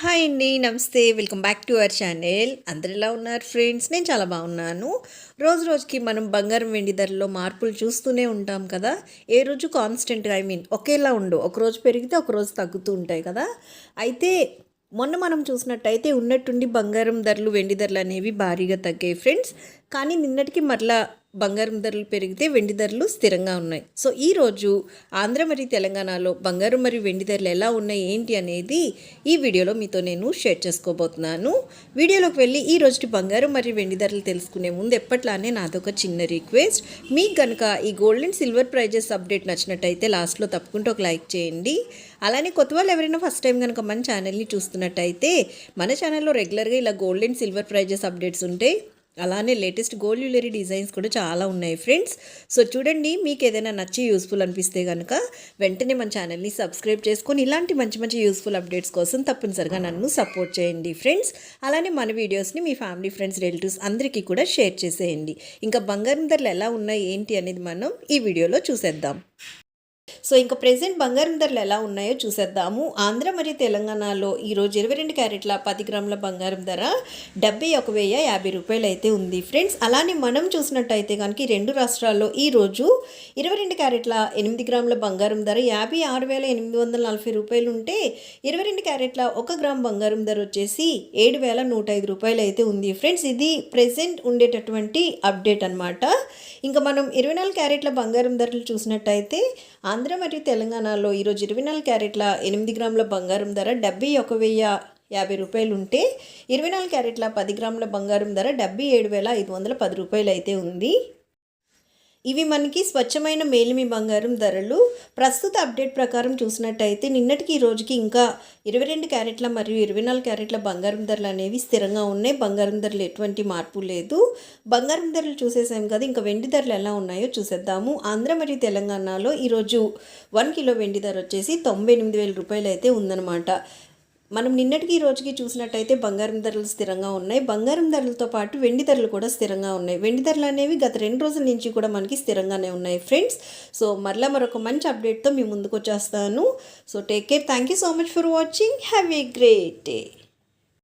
Hi అండి నమస్తే. Welcome back to our channel. అందరు ఎలా ఉన్నారు ఫ్రెండ్స్? నేను చాలా బాగున్నాను. రోజు రోజుకి మనం బంగారం వెండి ధరలో మార్పులు చూస్తూనే ఉంటాం కదా? ఏ రోజు కాన్స్టెంట్గా ఐ మీన్ ఒకేలా ఉండు ఒక రోజు పెరిగితే ఒక రోజు తగ్గుతూ ఉంటాయి కదా? అయితే మొన్న మనం చూసినట్టయితే ఉన్నట్టుండి బంగారం ధరలు వెండి ధరలు అనేవి భారీగా తగ్గాయి ఫ్రెండ్స్. కానీ నిన్నటికి మరలా బంగారం ధరలు పెరిగితే వెండి ధరలు స్థిరంగా ఉన్నాయి. సో ఈరోజు ఆంధ్ర మరియు తెలంగాణలో బంగారం మరియు వెండి ధరలు ఎలా ఉన్నాయి ఏంటి అనేది ఈ వీడియోలో మీతో నేను షేర్ చేసుకోబోతున్నాను. వీడియోలోకి వెళ్ళి ఈ రోజు బంగారం మరియు వెండి ధరలు తెలుసుకునే ముందు ఎప్పట్లానే నాదొక చిన్న రిక్వెస్ట్. మీకు కనుక ఈ gold and silver prices update నచ్చినట్టయితే లాస్ట్లో తప్పకుండా ఒక లైక్ చేయండి. అలానే కొత్త వాళ్ళు ఎవరైనా ఫస్ట్ టైం కనుక మన ఛానల్ని చూస్తున్నట్టయితే మన ఛానల్లో రెగ్యులర్గా ఇలా gold and silver prices updates ఉంటాయి అలానే లేటెస్ట్ గోల్డ్ జ్యువెలరీ డిజైన్స్ కూడా చాలా ఉన్నాయి ఫ్రెండ్స్. సో చూడండి మీకు ఏదైనా నచ్చి యూస్ఫుల్ అనిపిస్తే కనుక వెంటనే మన ఛానల్ని సబ్స్క్రైబ్ చేసుకొని ఇలాంటి మంచి మంచి యూస్ఫుల్ అప్డేట్స్ కోసం తప్పనిసరిగా నన్ను సపోర్ట్ చేయండి ఫ్రెండ్స్. అలానే మన వీడియోస్ని మీ ఫ్యామిలీ ఫ్రెండ్స్ రిలేటివ్స్ అందరికీ కూడా షేర్ చేసేయండి. ఇంకా బంగారం ధరలు ఎలా ఉన్నాయి ఏంటి అనేది మనం ఈ వీడియోలో చూసేద్దాం. సో ఇంకా ప్రెసెంట్ బంగారం ధరలు ఎలా ఉన్నాయో చూసేద్దాము. ఆంధ్ర మరియు తెలంగాణలో ఈరోజు ఇరవై రెండు క్యారెట్ల పది గ్రాముల బంగారం ధర డెబ్బై ఒక వెయ్యి యాభై రూపాయలు అయితే ఉంది. ఫ్రెండ్స్ అలానే మనం చూసినట్టయితే కనుక రెండు రాష్ట్రాల్లో ఈరోజు ఇరవై రెండు క్యారెట్ల ఎనిమిది గ్రాముల బంగారం ధర యాభై ఆరు వేల ఎనిమిది వందల నలభై రూపాయలు ఉంటే ఇరవై రెండు క్యారెట్ల ఒక గ్రామ్ బంగారం ధర వచ్చేసి ఏడు వేల నూట ఐదు రూపాయలు అయితే ఉంది. ఫ్రెండ్స్ ఇది ప్రెసెంట్ ఉండేటటువంటి అప్డేట్ అనమాట ఇంకా మనం ఇరవై నాలుగు క్యారెట్ల బంగారం ధరలు చూసినట్టయితే ఆంధ్ర ఆంధ్ర మరియు తెలంగాణలో ఈరోజు ఇరవై నాలుగు క్యారెట్ల ఎనిమిది గ్రాముల బంగారం ధర డెబ్బై ఒక వెయ్యి యాభై రూపాయలు ఉంటే ఇరవై నాలుగు క్యారెట్ల పది గ్రాముల బంగారం ధర డెబ్బై ఏడు వేల ఐదు వందల పది రూపాయలు అయితే ఉంది. ఇవి మనకి స్వచ్ఛమైన మేలిమి బంగారం ధరలు. ప్రస్తుత అప్డేట్ ప్రకారం చూసినట్టయితే నిన్నటికి ఈ రోజుకి ఇంకా ఇరవై రెండు క్యారెట్ల మరియు ఇరవై నాలుగు క్యారెట్ల బంగారం ధరలు అనేవి స్థిరంగా ఉన్నాయి. బంగారం ధరలు ఎటువంటి మార్పు లేదు. బంగారం ధరలు చూసేసాం కదా ఇంకా వెండి ధరలు ఎలా ఉన్నాయో చూసేద్దాము. ఆంధ్ర మరియు తెలంగాణలో ఈరోజు వన్ కిలో వెండి ధర వచ్చేసి తొంభై ఎనిమిది వేల రూపాయలు అయితే ఉందన్నమాట. మనం నిన్నటికి ఈ రోజుకి చూసినట్టయితే బంగారం ధరలు స్థిరంగా ఉన్నాయి. బంగారం ధరలతో పాటు వెండి ధరలు కూడా స్థిరంగా ఉన్నాయి. వెండి ధరలు అనేవి గత రెండు రోజుల నుంచి కూడా మనకి స్థిరంగానే ఉన్నాయి ఫ్రెండ్స్. సో మరలా మరొక మంచి అప్డేట్తో మీ ముందుకు వచ్చేస్తాను. So take care thank you so much for watching have a great day